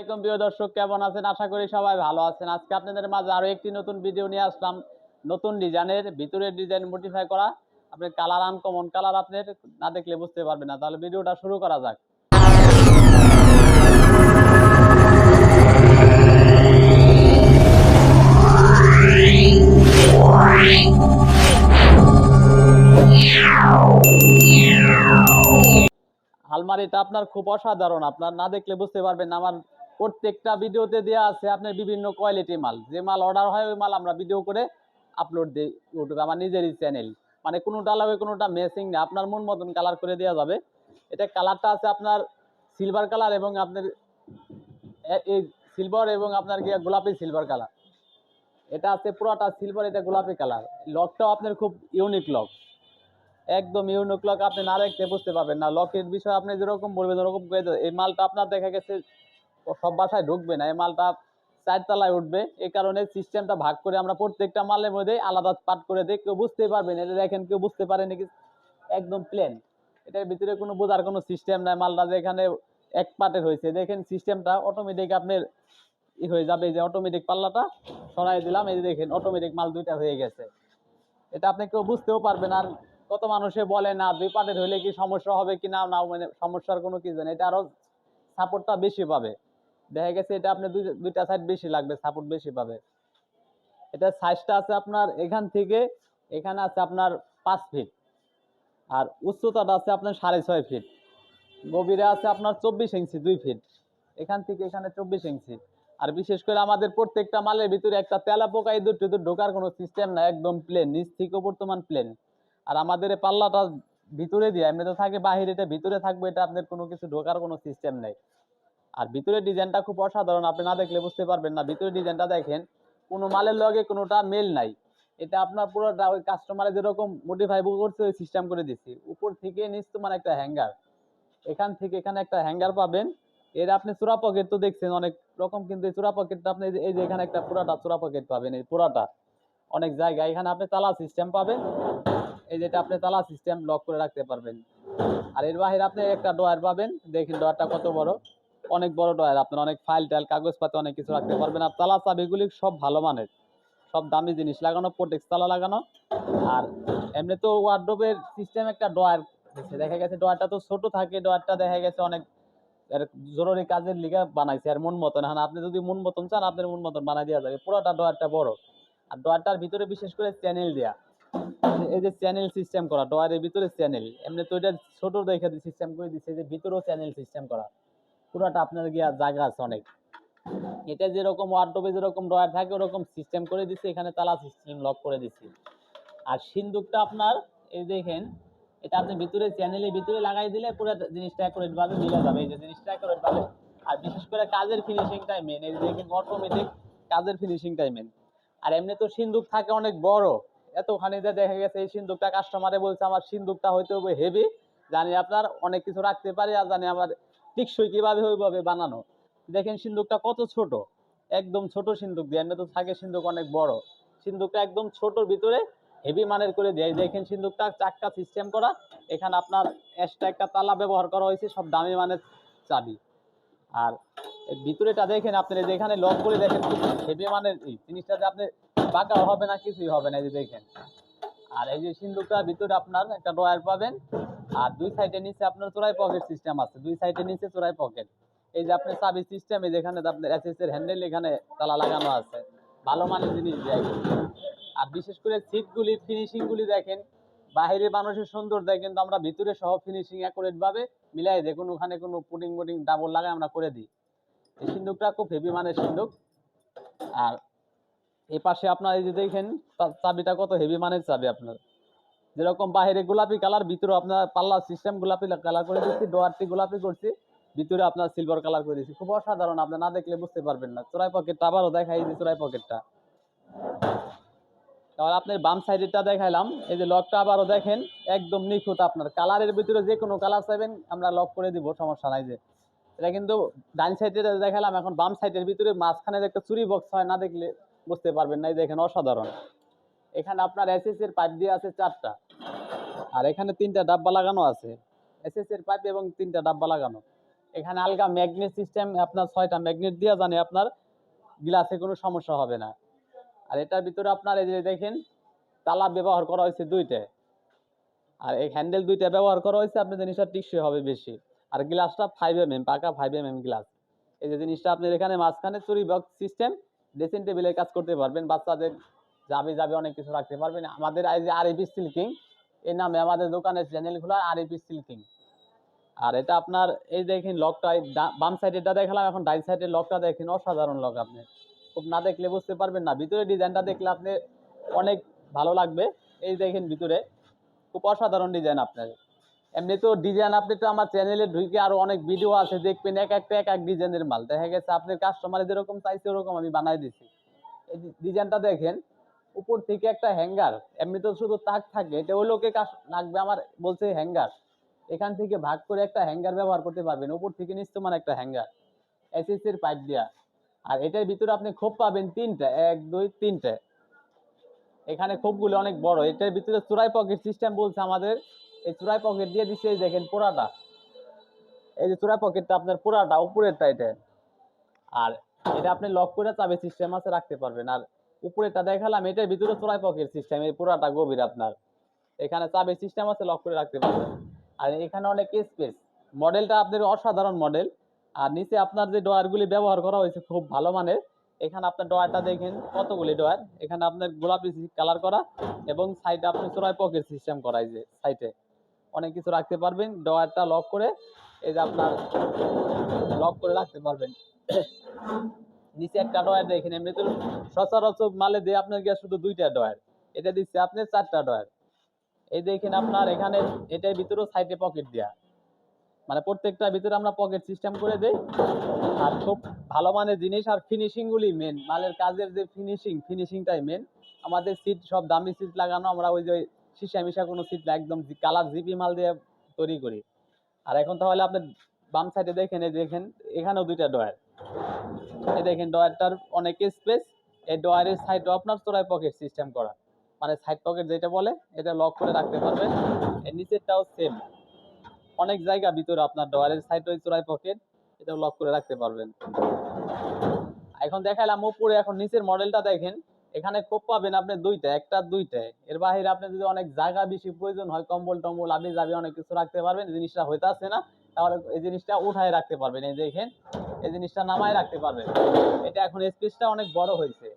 আসসালামাইকুম প্রিয় দর্শক, কেমন আছেন? আশা করি সবাই ভালো আছেন। আজকে আপনাদের মাঝে আরও একটি নতুন ভিডিও নিয়ে আসলাম। নতুন ডিজাইনের, ভিতরের ডিজাইন মডিফাই করা। আপনার কালার আনকমন কালার আপনার না দেখলে বুঝতে পারবেন না। তাহলে ভিডিওটা শুরু করা যাক। আলমারিটা আপনার খুব অসাধারণ। আপনার না দেখলে বুঝতে পারবেন আমার প্রত্যেকটা ভিডিওতে দেওয়া আছে আপনার বিভিন্ন কোয়ালিটি মাল। যে মাল অর্ডার হয়, ওই মাল আমরা ভিডিও করে আপলোড দিই ইউটিউবে আমার নিজেরই চ্যানেল মানে কোনোটা লাগবে, কোনোটা মেসিং না আপনার মন মতন কালার করে দেওয়া যাবে। এটা কালারটা আছে আপনার সিলভার কালার এবং আপনার এই সিলভার এবং আপনার কি গোলাপি সিলভার কালার এটা আছে পুরোটা সিলভার এটা গোলাপি কালার লকটাও আপনার খুব ইউনিক লক একদম ইউনিক লক আপনি না দেখতে বুঝতে পারবেন না। লকের বিষয়ে আপনি যেরকম বলবেন, ওরকম এই মালটা আপনার দেখা গেছে সব বাসায় ঢুকবে না, এই মালটা চারতলায় উঠবে। এই কারণে সিস্টেমটা ভাগ করে আমরা প্রত্যেকটা মালের মধ্যে আলাদা পার্ট করে দিই। কেউ বুঝতেই পারবে না, এটা দেখেন কেউ বুঝতে পারে নাকি একদম প্লেন এটার ভিতরে কোনো বোঝার কোনো সিস্টেম নাই, মালটা যেখানে এক পার্টের হয়েছে। দেখেন সিস্টেমটা অটোমেটিক আপনার ই হয়ে যাবে যে অটোমেটিক পাল্লাটা সরাই দিলাম, এই যে দেখেন অটোমেটিক মাল দুইটা হয়ে গেছে। এটা আপনি কেউ বুঝতেও পারবেন আর কত মানুষে বলে না, দুই পার্টের হইলে কি সমস্যা হবে কি না না মানে সমস্যার কোনো কিছু নেই। এটা আরও সাপোর্টটা বেশি পাবে। দেখা গেছে এটা আপনার দুই- দুইটা সাইড বেশি লাগবে সাপোর্ট বেশি পাবে। এটা সাইজটা আছে আপনার এখান থেকে, এখানে আছে আপনার পাঁচ ফিট আর উচ্চতাটা আছে আপনার সাড়ে ছয় ফিট গভীরে আছে আপনার চব্বিশ ইঞ্চি দুই ফিট এখান থেকে এখানে চব্বিশ ইঞ্চি আর বিশেষ করে আমাদের প্রত্যেকটা মালের ভিতরে একটা তেলা পোকা ইঁদুর টিঁদুর ঢোকার কোনো সিস্টেম না, একদম প্লেন নিচ থেকে বর্তমান প্লেন আর আমাদের পাল্লাটা ভিতরে দিয়ে এমনি তো থাকে বাহিরে, এটা ভিতরে থাকবে, এটা আপনার কোনো কিছু ঢোকার কোনো সিস্টেম নেই। আর ভিতরে ডিজাইনটা খুব অসাধারণ, আপনি না দেখলে বুঝতে পারবেন না। ভিতরে ডিজাইনটা দেখেন, কোনো মালের লগে কোনোটা মেল নাই। এটা আপনার পুরোটা ওই কাস্টমারে যেরকম মডিফাই করছে, ওই সিস্টেম করে দিচ্ছি উপর থেকে নিচ তো মানে একটা হ্যাঙ্গার এখান থেকে এখানে একটা হ্যাঙ্গার পাবেন। এর আপনি চূড়া পকেট তো দেখছেন, অনেক রকম কিন্তু এই চূড়া পকেটটা আপনি এই যে- এখানে একটা পুরাটা চূড়া পকেট পাবেন, এই পুরাটা। অনেক জায়গায় এখানে আপনি তালা সিস্টেম পাবেন। এই যেটা আপনি তালা সিস্টেম লক করে রাখতে পারবেন। আর এর বাহিরে আপনি একটা ডয়ার পাবেন। দেখেন ডয়ারটা কত বড়। অনেক বড় ডয়ার আপনার অনেক ফাইল টাইল কাগজপাতি, অনেক কিছু রাখতে পারবেন। আর তালা চাবিগুলি সব ভালো মানের, সব দামি জিনিস, লাগানো প্রোটেক্স তালা লাগানো। আর এমনি তো ওয়ার্ড্রোবের সিস্টেম একটা ডয়ার দেখা গেছে ডয়ারটা তো ছোট থাকে ডয়ারটা দেখা গেছে অনেক জরুরি কাজের লিগা বানাইছে আর মন মতন। এখন আপনি যদি মন মতন চান, আপনার মন মতন বানাই দেওয়া যাবে। পুরোটা ডয়ারটা বড়। আর ডয়ারটার ভিতরে বিশেষ করে চ্যানেল দেয়া। এই যে চ্যানেল সিস্টেম করা ডয়ারের ভিতরে চ্যানেল এমনি তো এটা ছোট দেখে সিস্টেম করে দিচ্ছে যে ভিতরেও চ্যানেল সিস্টেম করা। পুরোটা আপনার গিয়া জায়গা আছে অনেক। এটা যেরকম ওয়ার্ডরোবে যেরকম ডয়ার থাকে, ওরকম সিস্টেম করে দিচ্ছে এখানে তালা সিস্টেম লক করে দিচ্ছি আর সিন্দুকটা আপনার, এই দেখেন, এটা আপনি ভিতরে চ্যানেলের ভিতরে লাগাই দিলে পুরো জিনিসটা অ্যাকুরেট ভাবে মিলে যাবে। এই যে জিনিসটা অ্যাকুরেট ভাবে আর বিশেষ করে কাজের ফিনিশিংটাই মেন এই দেখেন অটোমেটিক কাজের ফিনিশিংটাই মেন আর এমনি তো সিন্দুক থাকে অনেক বড়। এতখানি যে দেখা গেছে, এই সিন্দুকটা কাস্টমারে বলছে, আমার সিন্দুকটা হয়তো হেভি জানি আপনার অনেক কিছু রাখতে পারি, আর জানি আমার টিকসই কীভাবে ওইভাবে বানানো? দেখেন সিন্দুকটা কত ছোট। একদম ছোট সিন্দুক দিয়ে। এমনি তো থাকে সিন্দুক অনেক বড়। সিন্দুকটা একদম ছোটর ভিতরে হেভি মানের করে দেয়। দেখেন সিন্দুকটা চাক্কা সিস্টেম করা। এখানে আপনার এক্সট্রা একটা তালা ব্যবহার করা হয়েছে, সব দামি মানের চাবি। আর ভিতরেটা দেখেন আপনি যেখানে লক করে দেখেন হেভি মানের জিনিসটা যে আপনি বাঁকা হবে না, কিছুই হবে না, এই যে দেখেন। আর এই যে সিন্দুকটার ভিতরে আপনার একটা ড্রয়ার পাবেন, আর দুই সাইডে নিচে আপনার চোরাই পকেট সিস্টেম আছে। দুই সাইডে নিচে চোরাই পকেট এই যে আপনার চাবি সিস্টেম এই যেখানে আপনার এসএস এর হ্যান্ডেল এখানে তালা লাগানো আছে। ভালো মানের জিনিস দেয় আর বিশেষ করে সিটগুলি ফিনিশিংগুলি দেখেন, বাইরে মানুষের সুন্দর দেয়, কিন্তু আমরা ভিতরে সহ ফিনিশিং অ্যাকুরেট ভাবে মিলাই দেয়। কোনো ওখানে কোনো পুডিং মুডিং ডাবল লাগায় আমরা করে দিই। এই সিন্দুকটা খুব হেভি মানের সিন্দুক আর এই পাশে আপনার এই যে দেখেন চাবিটা কত হেভি মানের চাবি আপনার। যেরকম বাইরে গোলাপি কালার, ভিতরে আপনার পাল্লা সিস্টেম গোলাপি কালার করে দিচ্ছি, ডোয়ারটি গোলাপি করছি, ভিতরে আপনার সিলভার কালার করে দিচ্ছি। খুব অসাধারণ, আপনি না দেখলে বুঝতে পারবেন না। চোরাই পকেটটা আবারও দেখাই যে চোরাই পকেটটা তাহলে আপনার বাম সাইডেরটা দেখাইলাম, এই যে লকটা আবারও দেখেন, একদম নিখুঁত আপনার। কালারের ভিতরে যে কোনো কালার চাইবেন, আমরা লক করে দিব, সমস্যা নাই যে। এটা কিন্তু ডান সাইডে দেখালাম, এখন বাম সাইডের ভিতরে মাঝখানে যে একটা চুরি বক্স হয়, না দেখলে বুঝতে পারবেন না, এই দেখেন অসাধারণ। এখানে আপনার এর পাইপ দিয়ে আছে চারটা। আর এখানে তিনটা ডাব্বা লাগানো আছে। এর পাইপ এবং তিনটা ডাব্বা লাগানো। এখানে আলগা ম্যাগনেট সিস্টেম আপনার ছয়টা ম্যাগনেট দিয়ে জানে আপনার গ্লাসে কোনো সমস্যা হবে না। আর এটার ভিতরে আপনার এই যে দেখেন, তালা ব্যবহার করা হয়েছে দুইটা। আর এই হ্যান্ডেল দুইটা ব্যবহার করা হয়েছে আপনার জিনিসটা টিকসই হবে বেশি। আর গ্লাসটা ফাইভ এম এম পাকা ফাইভ এম এম গ্লাস এই যে জিনিসটা আপনার এখানে মাঝখানে চুরি বক্স সিস্টেম ড্রেসিং টেবিলের কাজ করতে পারবেন, বাচ্চাদের যাবে যাবে অনেক কিছু রাখতে পারবেন। আমাদের এই যে আরএপি সিল্কিং এই নামে আমাদের দোকানের চ্যানেলগুলো আরএপি সিল্কিং আর এটা আপনার, এই দেখেন লকটা বাম সাইডেরটা দেখালাম, এখন ডাইন সাইডের লকটা দেখেন, অসাধারণ লক আপনি। খুব না দেখলে বুঝতে পারবেন না, ভিতরে ডিজাইনটা দেখলে আপনি অনেক ভালো লাগবে। এই দেখেন ভিতরে, খুব অসাধারণ ডিজাইন আপনার। এমনি তো ডিজাইন আপনি তো আমার চ্যানেলে ঢুকে আরও অনেক ভিডিও আছে, দেখবেন এক একটা, এক এক ডিজাইনের মাল। দেখা গেছে আপনার কাস্টমার যেরকম চাইছে ওরকম আমি বানাই দিছি। এই ডিজাইনটা দেখেন, উপর থেকে একটা হ্যাঙ্গার এমনি তো শুধু তাক থাকে, এটা ওই লোকে কাজ লাগবে আমার, বলছে হ্যাঙ্গার এখান থেকে ভাগ করে একটা হ্যাঙ্গার ব্যবহার করতে পারবেন, উপর থেকে নিস্তমান একটা হ্যাঙ্গার এর পাইপ দেয়া। আর এটার ভিতরে আপনি খোপ পাবেন তিনটা, এক, দুই, তিনটে। এখানে খোপগুলো অনেক বড়, এটার ভিতরে চুরাই পকেট সিস্টেম বলছে আমাদের। এই চুরাই পকেট দিয়ে দিচ্ছে এই দেখেন পোড়াটা। এই যে চুরাই পকেটটা আপনার পোড়াটা, উপরেরটা এটা। আর এটা আপনি লক করে চাবি সিস্টেম আছে রাখতে পারবেন। আর উপরেরটা দেখালাম, এটার ভিতরে চুরাই পকেট সিস্টেম এই পুরাটা গভীর আপনার। এখানে চাবি সিস্টেম আছে লক করে রাখতে পারবেন। আর এখানে অনেক স্পেস মডেলটা আপনার অসাধারণ মডেল আর নিচে আপনার যে ডয়ারগুলি ব্যবহার করা হয়েছে, খুব ভালো মানের। এখানে আপনার ডয়ারটা দেখেন, কতগুলি ডয়ার এখানে আপনার গোলাপি কালার করা এবং সাইডে আপনি চোরাই পকেট সিস্টেম করা এই যে সাইডে অনেক কিছু রাখতে পারবেন। ডয়ারটা লক করে এই যে আপনার লক করে রাখতে পারবেন। নিচে একটা ডয়ার দেখেন এমনি তো সচরাচর মালে দিয়ে আপনার গিয়ে শুধু দুইটা ডয়ার এটা দিচ্ছে আপনার চারটা ডয়ার এই দেখেন আপনার এখানে এটার ভিতরেও সাইডে পকেট দেয়া। মানে প্রত্যেকটা ভিতরে আমরা পকেট সিস্টেম করে দেই। আর খুব ভালো মানের জিনিস আর ফিনিশিং গুলি মেন মালের কাজের যে ফিনিশিং ফিনিশিংটাই মেন আমাদের সিট সব দামি সিট লাগানো, আমরা ওই যে সিসা মিশা কোনো সিট না একদম কালার জিপি মাল দিয়ে তৈরি করি। আর এখন তাহলে আপনি বাম সাইডে দেখেন, এই দেখেন, এখানেও দুইটা ডয়ার এই দেখেন ডয়ারটার অনেক স্পেস এই ডয়ারের সাইডও আপনার চোরাই পকেট সিস্টেম করা। মানে সাইড পকেট যেটা বলে, এটা লক করে রাখতে পারবেন। এর নিচেরটাও সেম অনেক জায়গা ভিতরে আপনার ডয়ারের সাইড ওই চোরাই পকেট এটাও লক করে রাখতে পারবেন। এখন দেখালাম উপরে, এখন নিচের মডেলটা দেখেন। এখানে কোপ পাবেন আপনি দুইটা, একটা দুইটা। এর বাইরে আপনি যদি অনেক জায়গা বেশি প্রয়োজন হয়, কম্বল টম্বল আপনি যাবে অনেক কিছু রাখতে পারবেন, এই জিনিসটা হইতে না। তাহলে এই জিনিসটা উঠায় রাখতে পারবেন। এই দেখেন, এই জিনিসটা নামায় রাখতে পারবেন। এটা এখন স্পেসটা অনেক বড় হয়েছে।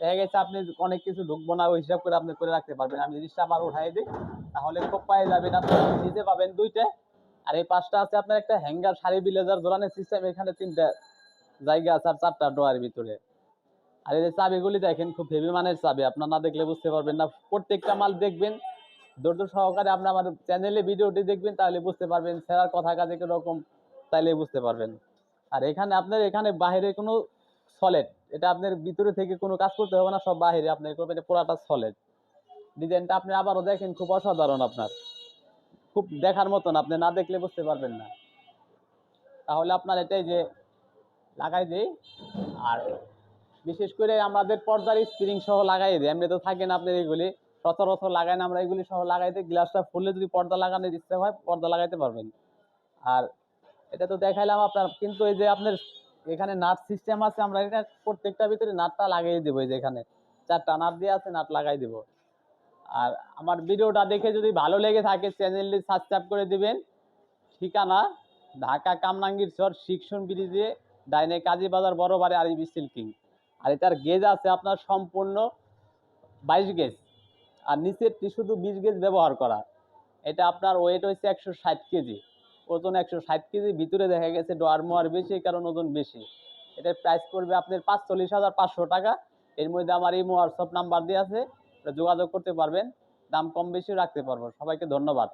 দেখা গেছে আপনি অনেক কিছু ঢুকবো না, ওই হিসাব করে আপনি করে রাখতে পারবেন। আমি জিনিসটা আবার উঠাই দিই। তাহলে খুব পায়ে যাবেন আপনি নিচে পাবেন দুইটা। আর এই পাঁচটা আছে আপনার একটা হ্যাঙ্গার শাড়ি বিলাজার দোলানের সিস্টেম এখানে তিনটা জায়গা আছে, আর চারটা ডোয়ার ভিতরে। আর এই চাবিগুলি দেখেন, খুব হেভি মানের চাবি, আপনার না দেখলে বুঝতে পারবেন না। প্রত্যেকটা মাল দেখবেন, ধৈর্য সহকারে আপনি আমার চ্যানেলে ভিডিওটি দেখবেন, তাহলে বুঝতে পারবেন সেরার কথা কাজে কীরকম, তাইলে বুঝতে পারবেন। আর এখানে আপনার, এখানে বাইরে কোনো সলিড এটা আপনার ভিতরে থেকে কোনো কাজ করতে হবে না, সব বাইরে আপনি করবেন পুরাটা সলিড ডিজাইনটা আপনি আবারও দেখেন, খুব অসাধারণ আপনার। খুব দেখার মতন, আপনি না দেখলে বুঝতে পারবেন না। তাহলে আপনার এটাই যে, লাগাই দেই, আর বিশেষ করে আমাদের পর্দার স্প্রিং সহ লাগাই দিই এমনি তো থাকে না আপনার এগুলি। সচরাচর লাগাই না আমরা এগুলি সহ লাগাই দিই গ্লাসটা খুললে যদি পর্দা লাগানোর ইচ্ছে হয়, পর্দা লাগাইতে পারবেন। আর এটা তো দেখাইলাম আপনার, কিন্তু এই যে আপনার এখানে নাট সিস্টেম আছে, আমরা এটা প্রত্যেকটা ভিতরে নাটটা লাগিয়ে দেবো, এই যে এখানে। চারটা নাট দিয়ে আছে, নাট লাগাই দেবো। আর আমার ভিডিওটা দেখে যদি ভালো লেগে থাকে, চ্যানেলটি সাবস্ক্রাইব করে দিবেন। ঠিকানা, ঢাকা কামরাঙ্গীর চর, শিক্ষণ ব্রিজে, ডাইনে কাজী বাজার, বড় বাড়ি, আরবি সিল্কিং। আর এটার গেজ আছে আপনার সম্পূর্ণ বাইশ গেজ আর নিচেরটি শুধু বিশ গেজ ব্যবহার করা। এটা আপনার ওয়েট হচ্ছে একশো ষাট কেজি। ওজন একশো ষাট কেজি, ভিতরে দেখা গেছে ডোয়ার মোয়ার বেশি কারণ ওজন বেশি। এটার প্রাইস পড়বে আপনার পাঁচচল্লিশ হাজার পাঁচশো টাকা। এর মধ্যে আমার এই হোয়াটসঅ্যাপ নাম্বার দিয়ে আছে। যোগাযোগ করতে পারবেন। দাম কম বেশি রাখতে পারব। সবাইকে ধন্যবাদ।